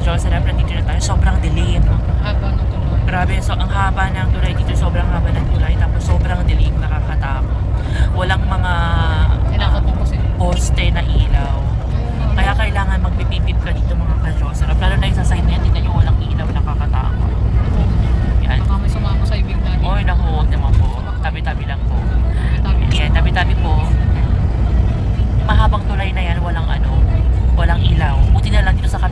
radyo, sa lab, nandito na tayo. Sobrang dilim. Ang Haba ng tulay. Grabe, so ang haba ng tulay dito, sobrang haba ng tulay. Tapos sobrang dilim, nakakatakot. Walang mga kailangan poste na ilaw. Kaya kailangan magpipipip ka dito mga kadyo. Sarap. Lalo na yung sa side na yan, tingnan nyo walang ilaw, nakakatakot. Yan. Baka may sumama sa ibig natin. Oy, naku, huwag naman po. Tabi-tabi lang po. Tabi-tabi. Yeah, tabi-tabi po. Mahabang tulay na yan, walang ano, walang ilaw. Buti na lang dito sa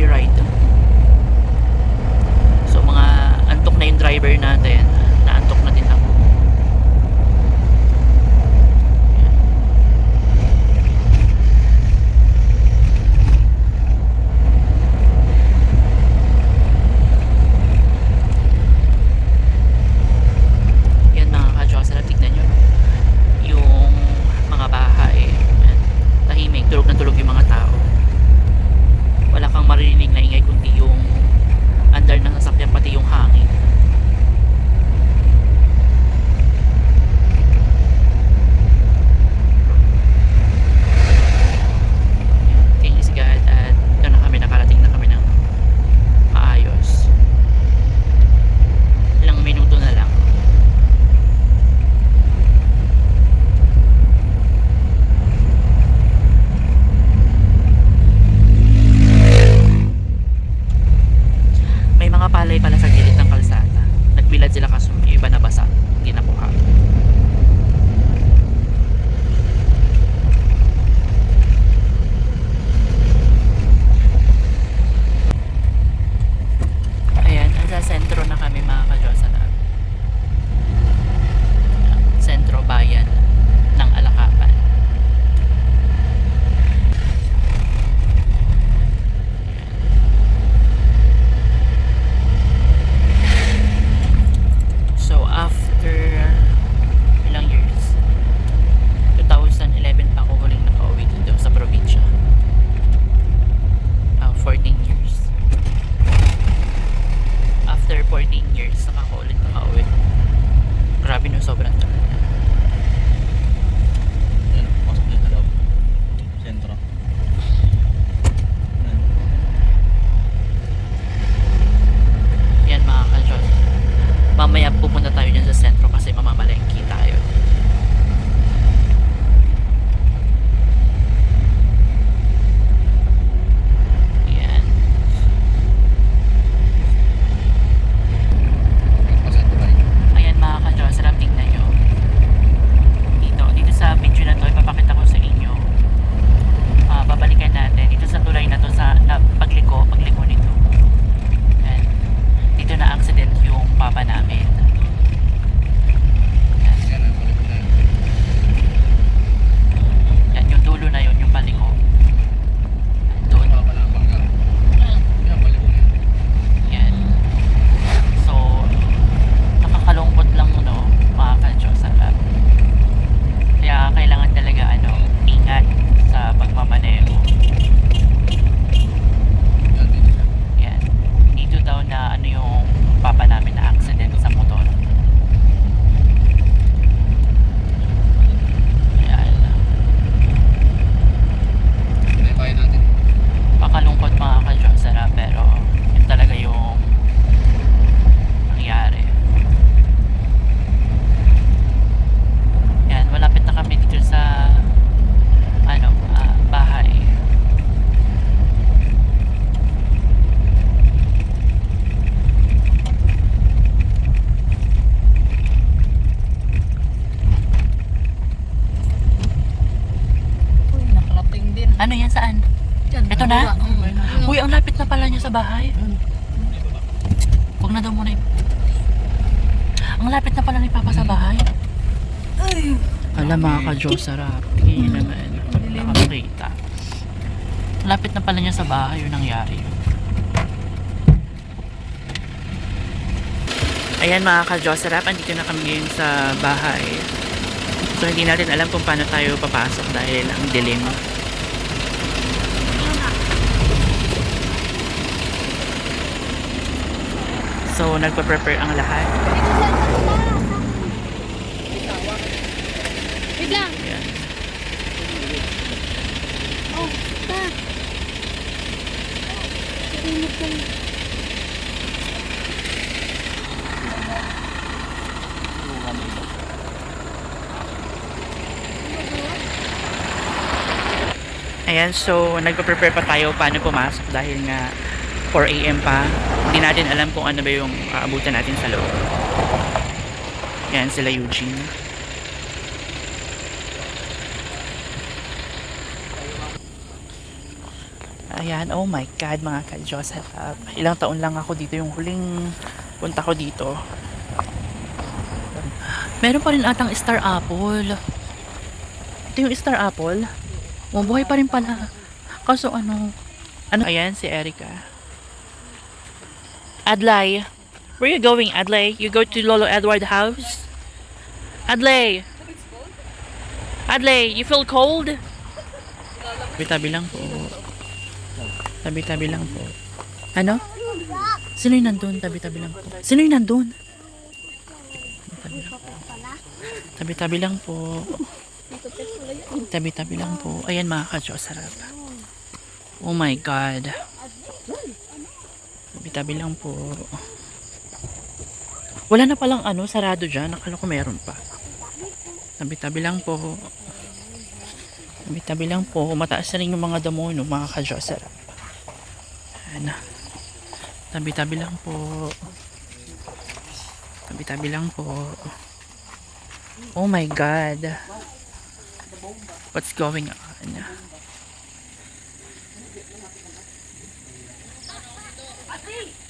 joyride. So mga antok na yung driver natin. Sa bahay. Huwag na daw muna. Ang lapit na pala ni Papa sa bahay. Ay, Alam mga ka-Diyos, sarap. Tingin nyo naman. Nakakakita. Lapit na pala niya sa bahay yung nangyari. Ayan mga ka-Diyos, sarap. Andito na kami ngayon sa bahay. So hindi natin alam kung paano tayo papasok dahil ang dilim. So nagpa-prepare ang lahat. wait lang. Ayan. Ayan, so nagpa-prepare pa tayo paano pumasok dahil nga 4 a.m. pa. Hindi natin alam kung ano ba yung aabutan natin sa loob. Ayan, sila Eugene. Ayan, oh my God, mga ka-Diyos. harap. Ilang taon lang ako dito, yung huling punta ko dito. Meron pa rin atang star apple. Ito yung star apple. Mabuhay pa rin pala. Kaso ano, ano? Ayan, si Erica. Adlay. Where you going, Adlay? You go to Lolo Edward house? Adlay. Adlay, you feel cold? Tabi-tabi lang po. Tabi-tabi lang po. Ano? Sino yung nandun? Tabi-tabi lang po. Sino yung nandun? Tabi-tabi lang po. Tabi-tabi lang po. Ayan mga ka-Diyos, sarap. Oh my God. Tabi-tabi lang po. Wala na palang ano, sarado dyan. Nakala ko meron pa. Tabi-tabi lang po. Tabi-tabi lang po. Mataas na rin yung mga damo, no, mga ka-Diyos, sarap. Ayan. Tabi-tabi lang po. Tabi-tabi lang po. Oh my God. What's going on?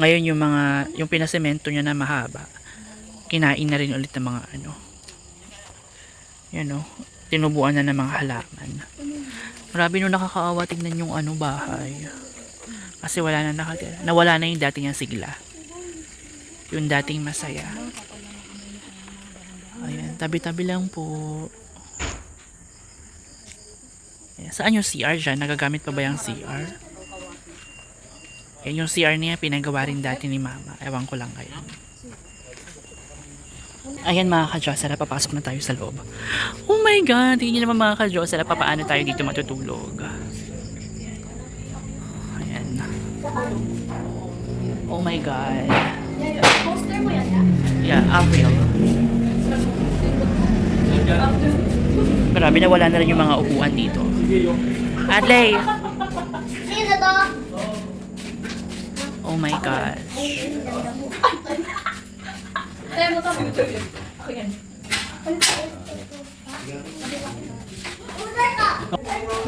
Ngayon yung mga, yung pinasemento niya na mahaba, kinain na rin ulit ng mga ano. Yan o, tinubuan na ng mga halaman. Grabe nung nakakaawa tignan yung ano bahay. Kasi wala na nakatira. Nawala na yung dati niyang sigla. Yung dating masaya. Ayan, tabi-tabi lang po. Ayan, saan yung CR dyan? Nagagamit pa ba yung CR? Yan yung CR niya, pinagawa rin dati ni Mama. Ewan ko lang kayo. Ayan mga ka-Josera, papasok na tayo sa loob. Oh my God! Niyo naman mga ka-Josera, papaano tayo dito matutulog. Ayan. Oh my God. Poster mo yan, ya? Yeah, April. Grabe na wala na rin yung mga upuan dito. Adley! Sino to? My gosh.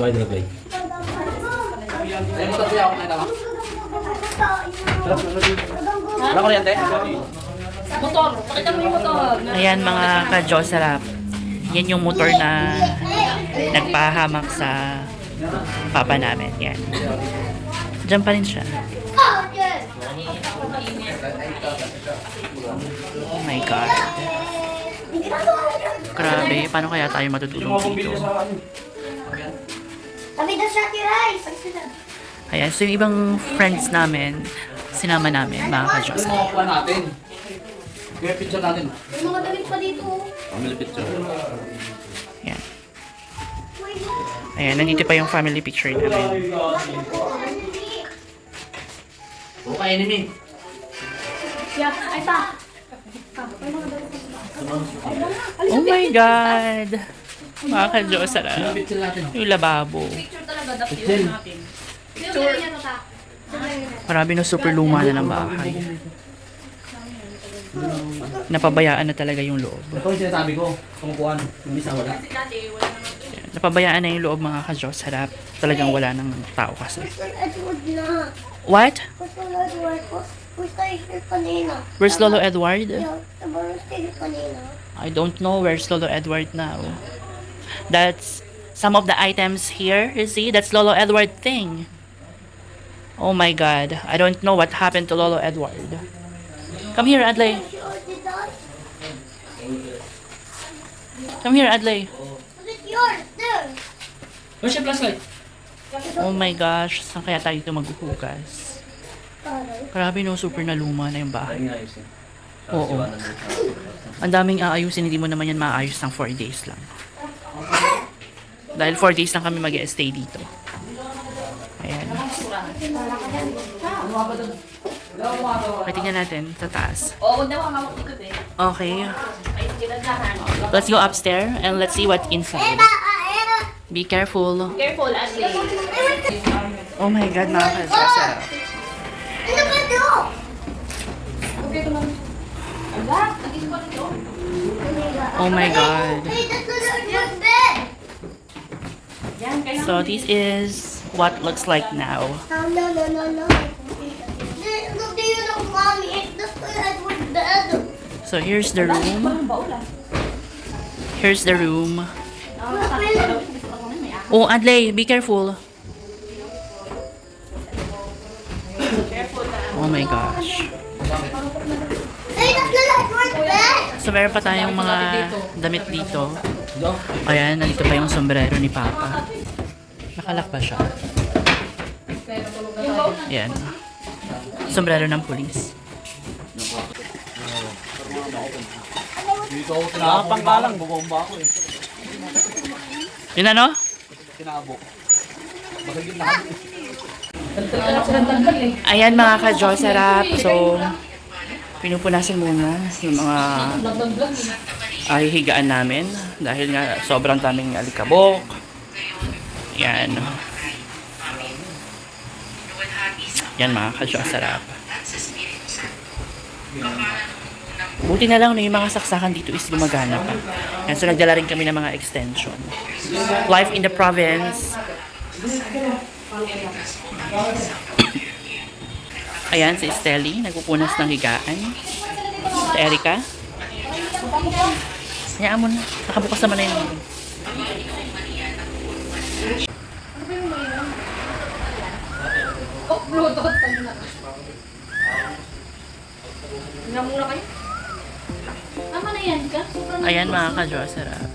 Way? Ay mo tayo ako nakita mo. Wala ko yan, te. Motor. Pakita mo yung motor. Ayan mga ka-Josera. Yan yung motor na nagpahamak sa papa namin. Yan. Diyan pa rin siya. Oh my God. Grabe, paano kaya tayo matutulog dito? Sabi na siya, Tiray. Ayan, so yung ibang friends namin, sinama namin, mga ka-Diyos. Kuha natin. Kaya picture natin. May mga damit pa dito. Family picture. Ayan. Ayan, nandito pa yung family picture namin. Okay, enemy. Yeah, ay pa. Oh my God! Mga Picture natin. yung lababo. Picture talaga dapat yun natin. Picture. Marami na super luma na ng bahay. Napabayaan na talaga yung loob. Ito yung sinasabi ko. Kumukuhan. Yung isa wala. Napabayaan na yung loob mga ka-Diyos. Harap. Talagang wala ng tao kasi. Na. What? Kanina. Where's Lolo Edward? Yeah. I don't know where's Lolo Edward now. That's some of the items here. You see, that's Lolo Edward thing. Oh my God, I don't know what happened to Lolo Edward. Come here, Adley. Come here, Adley. Where's your flashlight? Oh my gosh, saan kaya tayo ito maghuhugas? Grabe no, super na luma na yung bahay. Oo. Ang daming aayusin, hindi mo naman yan maayos ng 4 days lang. Dahil 4 days lang kami mag stay dito. Ayan. Okay, tingnan natin sa taas. Be. Okay. Let's go upstairs and let's see what's inside. Ah. Be careful. Careful, Ashley. Oh my God, mga kasasarap. Ano ba ito? Ala, nandito pa rin yun. Oh my God. Hey, that's the Edward bed. Yan, kailangan. So this is what looks like now. No, no, no, no, no. This- Look, do you know, mommy? It's the Edward bed. So here's the room. Ang baul, ah. Here's the room. Well, Oh, Adley, be careful. My gosh. So meron pa tayong mga damit dito. Ayan, nandito pa yung sombrero ni Papa. Nakalak pa siya. Ayan. Sombrero ng pulis. Dito ako tinabok. Pangkalang, bubomba ako eh. Yun ano? Tinabok. Masagin na kami. Ayan mga ka-Josarap. So, pinupunasan muna yung mga ay higaan namin dahil nga sobrang daming alikabok. Yan. Yan mga ka-Josarap. Buti na lang na yung mga saksakan dito is gumagana pa. Yan, so nagdala rin kami ng mga extension. Life in the province. Ayan, si Estelle, nagpupunas ng higaan. Si Erica. Hayaan mo na. Nakabukas naman na yun. Oh, Bluetooth. Tingnan muna kayo. Tama na yan ka? Ayan mga ka-Diyos, sarap.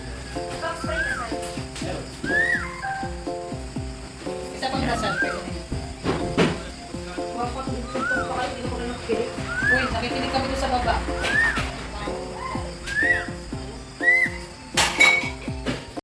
Nakikinig kami doon sa baba.